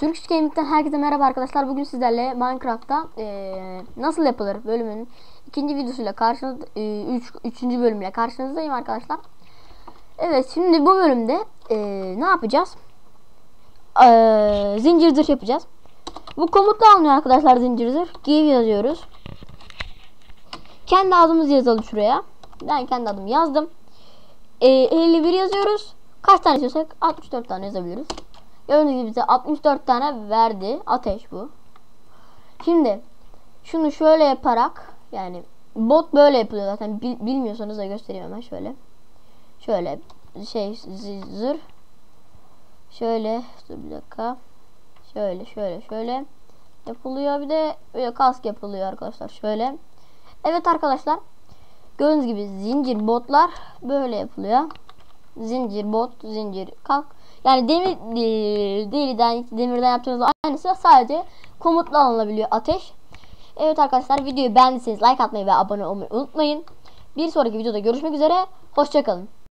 Turkish Gaming'den herkese merhaba arkadaşlar. Bugün sizlerle Minecraft'ta eee, nasıl yapılır bölümünün ikinci videosuyla karşınızda, eee, üç, üçüncü bölümle karşınızdayım arkadaşlar. Evet şimdi bu bölümde eee, ne yapacağız? Eee, zincir zırh yapacağız. Bu komutla alınıyor arkadaşlar zincir zırh. Give yazıyoruz. Kendi adımızı yazalım şuraya. Ben kendi adımı yazdım. Eee, 51 yazıyoruz. Kaç tane istiyorsak 64 tane yazabiliriz. Gördüğünüz gibi bize 64 tane verdi. Ateş bu. Şimdi şunu şöyle yaparak yani bot böyle yapılıyor zaten Bil- bilmiyorsanız da göstereyim hemen şöyle. Şöyle şey z- zırh. Şöyle dur bir dakika. Şöyle şöyle şöyle yapılıyor. Bir de böyle kask yapılıyor arkadaşlar. Şöyle. Evet arkadaşlar. Gördüğünüz gibi zincir botlar böyle yapılıyor. Zincir bot, zincir kalk. Yani demir deriden demirden yaptığınız aynısı sadece komutla alınabiliyor ateş. Evet arkadaşlar videoyu beğendiyseniz like atmayı ve abone olmayı unutmayın. Bir sonraki videoda görüşmek üzere. Hoşçakalın.